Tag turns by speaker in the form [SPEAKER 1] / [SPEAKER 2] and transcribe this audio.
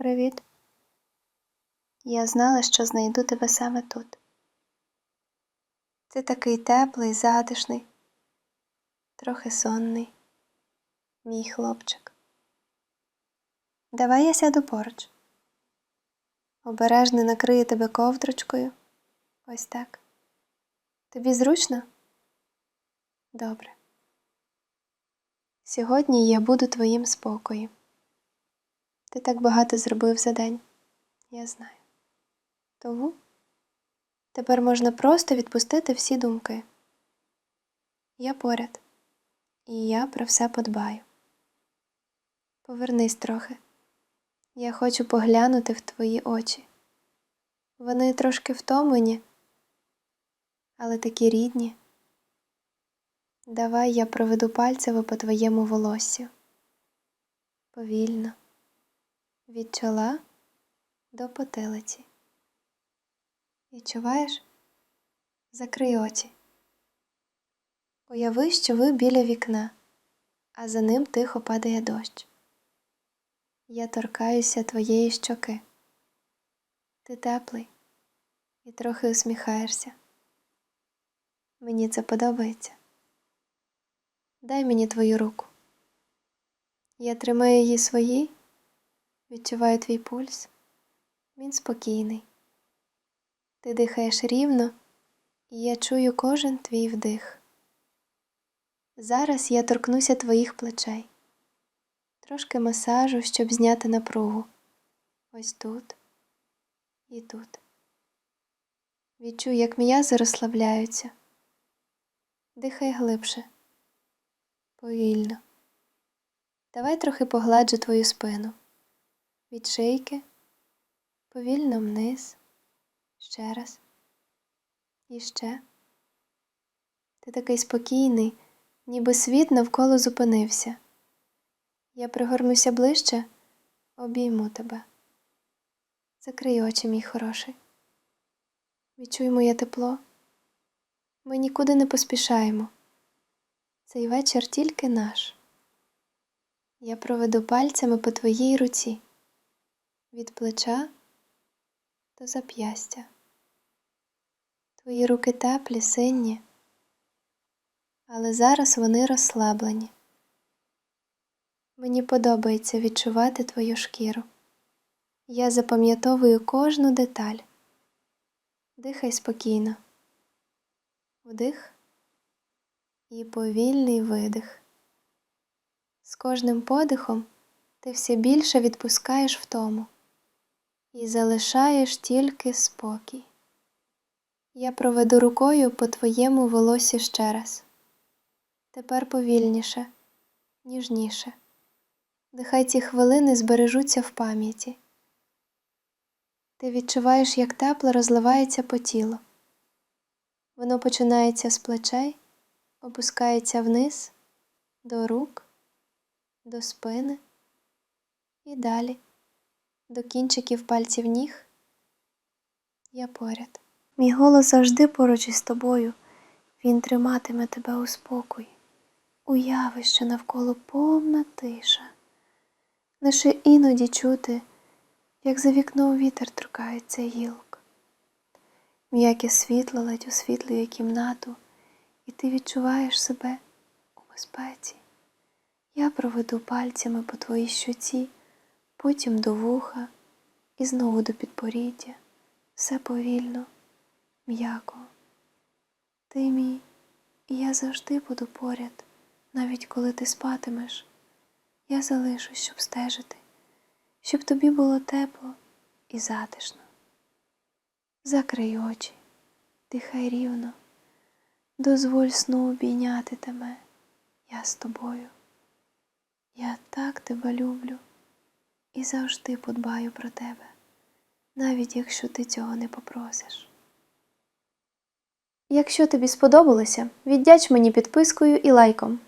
[SPEAKER 1] Привіт. Я знала, що знайду тебе саме тут. Ти такий теплий, затишний, трохи сонний, мій хлопчик. Давай я сяду поруч. Обережно накрию тебе ковдрочкою. Ось так. Тобі зручно? Добре. Сьогодні я буду твоїм спокоєм. Ти так багато зробив за день, я знаю. Тому тепер можна просто відпустити всі думки. Я поряд, і я про все подбаю. Повернись трохи. Я хочу поглянути в твої очі. Вони трошки втомлені, але такі рідні. Давай я проведу пальцями по твоєму волоссю. Повільно від чола до потилиці. Відчуваєш? Закрий очі. Уяви, що ви біля вікна, а за ним тихо падає дощ. Я торкаюся твоєї щоки. Ти теплий і трохи усміхаєшся. Мені це подобається. Дай мені твою руку. Я тримаю її своїй. Відчуваю твій пульс. Він спокійний. Ти дихаєш рівно, і я чую кожен твій вдих. Зараз я торкнуся твоїх плечей, трошки масажу, щоб зняти напругу. Ось тут і тут. Відчуй, як м'язи розслабляються. Дихай глибше, повільно. Давай трохи погладжу твою спину від шийки, повільно вниз, ще раз. І ще. Ти такий спокійний, ніби світ навколо зупинився. Я пригорнуся ближче, обійму тебе. Закрий очі, мій хороший. Відчуй моє тепло. Ми нікуди не поспішаємо. Цей вечір тільки наш. Я проведу пальцями по твоїй руці від плеча до зап'ястя. Твої руки теплі, синні, але зараз вони розслаблені. Мені подобається відчувати твою шкіру. Я запам'ятовую кожну деталь. Дихай спокійно. Вдих і повільний видих. З кожним подихом ти все більше відпускаєш втому і залишаєш тільки спокій. Я проведу рукою по твоєму волосі ще раз. Тепер повільніше, ніжніше. Нехай ці хвилини збережуться в пам'яті. Ти відчуваєш, як тепло розливається по тілу. Воно починається з плечей, опускається вниз, до рук, до спини і далі до кінчиків пальців ніг. Я поряд. Мій голос завжди поруч із тобою. Він триматиме тебе у спокої. Уяви, що навколо повна тиша. Лише іноді чути, як за вікном вітер торкається гілок. М'яке світло ледь освітлює кімнату, і ти відчуваєш себе у безпеці. Я проведу пальцями по твоїй щоці потім до вуха і знову до підборіддя. Все повільно, м'яко. Ти мій, і я завжди буду поряд, навіть коли ти спатимеш. Я залишусь, щоб стежити, щоб тобі було тепло і затишно. Закрий очі, дихай рівно, дозволь сну обійняти тебе. Я з тобою. Я так тебе люблю і завжди подбаю про тебе, навіть якщо ти цього не попросиш. Якщо тобі сподобалося, віддяч мені підпискою і лайком.